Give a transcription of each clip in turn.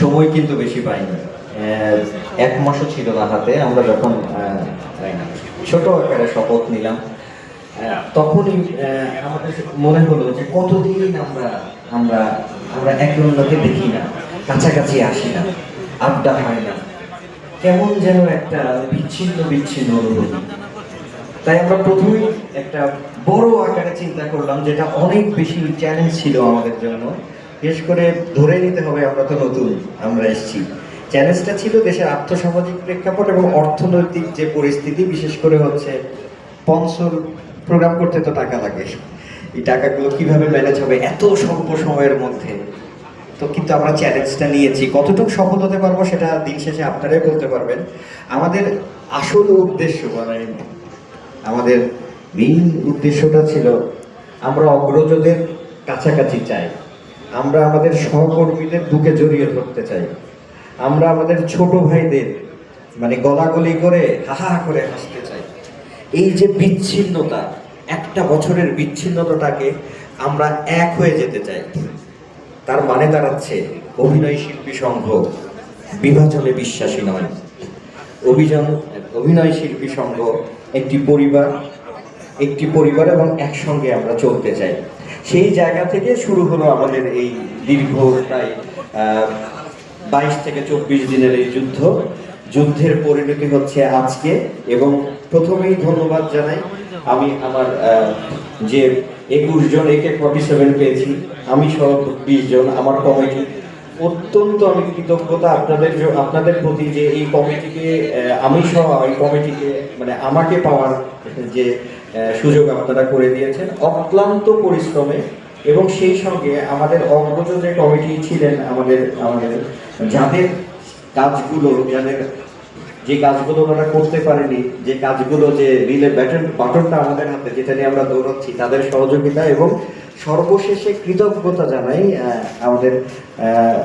সময় কিন্তু বেশি পাইনি। এক মাসও ছিল না হাতে, আমরা যখন ছোট আকারে শপথ নিলাম তখনই আমাদের মনে হলো যে কতদিন আমরা আমরা আমরা একে অন্যকে দেখি না, কাছাকাছি আসি না, আড্ডা হয় না, কেমন যেন একটা বিচ্ছিন্ন বিচ্ছিন্ন অনুভূতি। তাই আমরা প্রথমেই একটা বড় আকারে চিন্তা করলাম, যেটা অনেক বেশি চ্যালেঞ্জ ছিল আমাদের জন্য বিশেষ করে ধরে নিতে হবে আমরা তো নতুন, আমরা এসেছি। চ্যালেঞ্জটা ছিল দেশের আর্থসামাজিক প্রেক্ষাপট এবং অর্থনৈতিক যে পরিস্থিতি, বিশেষ করে হচ্ছে স্পন্সর প্রোগ্রাম করতে তো টাকা লাগে। এই টাকাগুলো কীভাবে ম্যানেজ হবে এত স্বল্প সময়ের মধ্যে? তো কিন্তু আমরা চ্যালেঞ্জটা নিয়েছি। কতটুকু সফল হতে পারব সেটা দিন শেষে আপনারাই বলতে পারবেন। আমাদের আসল উদ্দেশ্য মানে আমাদের মেইন উদ্দেশ্যটা ছিল, আমরা অগ্রজদের কাছাকাছি চাই। আমরা আমাদের সহকর্মীদের বুকে জড়িয়ে ধরতে চাই। আমরা আমাদের ছোট ভাইদের মানে গলাগলি করে হাহা করে হাসতে চাই। এই যে বিচ্ছিন্নতা, একটা বছরের বিচ্ছিন্নতাটাকে আমরা এক হয়ে যেতে চাই। তার মানে দাঁড়াচ্ছে অভিনয় শিল্পী সংঘ, বিভাজনে বিশ্বাসী নয়। অভিযান, অভিনয় শিল্পী সংঘ একটি পরিবার একটি পরিবার এবং একসঙ্গে আমরা চলতে চাই। সেই জায়গা থেকে শুরু হলো আমাদের এই দীর্ঘ প্রায় বাইশ থেকে চব্বিশ দিনের এই যুদ্ধ। যুদ্ধের পরিণতি হচ্ছে আজকে এবং প্রথমেই ধন্যবাদ জানাই আমি আমার যে একুশ জন, একে ফর্টি সেভেন পেয়েছি। আমি সহ বিশ জন, আমার কমিটি। অত্যন্ত আমি কৃতজ্ঞতা আপনাদের আপনাদের প্রতি যে এই কমিটিকে আমি সহ এই কমিটিকে মানে আমাকে পাওয়ার যে সুযোগ আপনারা করে দিয়েছেন। অক্লান্ত পরিশ্রমে এবং সেই সঙ্গে আমাদের অগ্রজ যে কমিটি ছিলেন আমাদের আমাদের যাদের কাজগুলো, যাদের যে কাজগুলো ওনারা করতে পারেনি, যে কাজগুলো যে রিলে ব্যাটন বাটনটা আমাদের হাতে যেটা নিয়ে আমরা দৌড়াচ্ছি, তাদের সহযোগিতা এবং সর্বশেষে কৃতজ্ঞতা জানাই আমাদের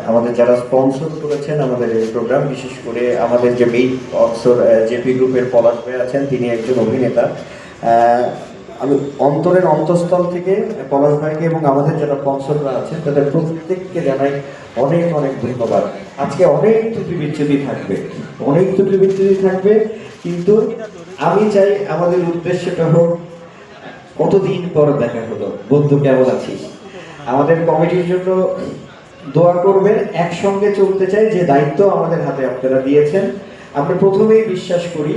আমাদের যারা স্পন্সর করেছেন আমাদের এই প্রোগ্রাম বিশেষ করে আমাদের যে মেইন স্পন্সর জেপি গ্রুপের পলাশ ভাই আছেন, তিনি একজন অভিনেতা। আমি অন্তরের অন্তঃস্থল থেকে পলাশ ভাইকে এবং আমাদের যারা স্পন্সররা আছেন, তাদের প্রত্যেককে জানাই অনেক অনেক ধন্যবাদ। আজকে অনেক ত্রুটি বিচ্ছুতি থাকবে, অনেক ত্রুটি বিচ্ছুতি থাকবে, কিন্তু আমি চাই আমাদের উদ্দেশ্যটা হোক, কতদিন পর দেখা হলো? বন্ধু, কেমন আছিস? আমাদের কমিটির জন্য দোয়া করবেন, একসঙ্গে চলতে চাই, যে দায়িত্ব আমাদের হাতে আপনারা দিয়েছেন। আমরা প্রথমেই বিশ্বাস করি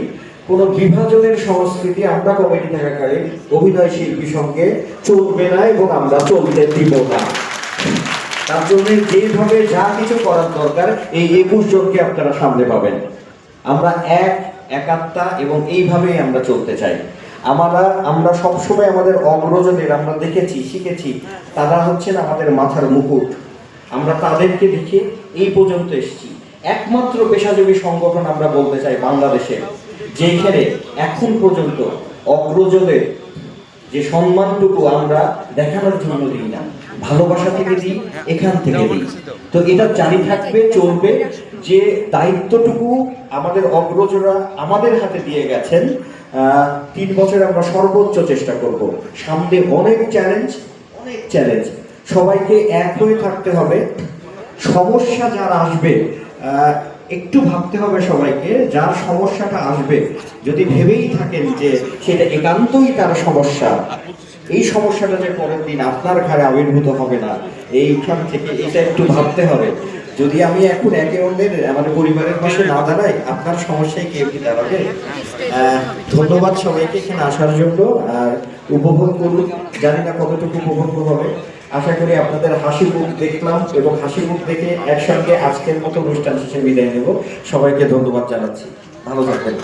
কোনো বিভাজনের সংস্কৃতি আমরা কমিটি থাকাকালীন অভিনয় শিল্পী সঙ্গে চলবে না এবং আমরা চলতে দিব না। তার জন্য যেভাবে যা কিছু করার দরকার, এই একুশ জনকে আপনারা সামনে পাবেন। আমরা এক একাত্মা এবং এইভাবেই আমরা চলতে চাই। আমরা আমরা সবসময় আমাদের অগ্রজদের আমরা দেখেছি, শিখেছি, তারা হচ্ছেন আমাদের মাথার মুকুট। আমরা তাদেরকে দেখে এই পর্যন্ত এসেছি। একমাত্র পেশাজীবী সংগঠন আমরা বলতে চাই বাংলাদেশে যেখানে এখন পর্যন্ত অগ্রজদের যে সম্মানটুকু আমরা দেখানোর জন্য দিই না, ভালোবাসা থেকে দিই, এখান থেকে দিই। তো এটা জারি থাকবে, চলবে। যে দায়িত্বটুকু আমাদের অগ্রজরা আমাদের হাতে দিয়ে গেছেন তিন বছর আমরা সর্বোচ্চ চেষ্টা করব। সামনে অনেক চ্যালেঞ্জ অনেক চ্যালেঞ্জ। সবাইকে এক হয়ে থাকতে হবে। সমস্যা যারা আসবে একটু ভাবতে হবে সবাইকে, যার সমস্যাটা আসবে, যদি ভেবেই থাকেন যে সেটা একান্তই তার সমস্যা, এই সমস্যাটা যে পরের দিন আপনার ঘরে আবির্ভূত হবে না, এইখান থেকে এটা একটু ভাবতে হবে। যদি আমি এখন একে অন্যের, আমার পরিবারের পাশে না দাঁড়াই, আপনার সমস্যায় কেউ কি দাঁড়াবে? ধন্যবাদ সবাইকে এখানে আসার জন্য, আর উপভোগ করুন, জানি না কতটুকু উপভোগ হবে। আশা করি আপনাদের হাসি মুখ দেখলাম এবং হাসি মুখ দেখে একসঙ্গে আজকের মতো অনুষ্ঠান শেষে বিদায় নেব। সবাইকে ধন্যবাদ জানাচ্ছি। ভালো থাকবেন।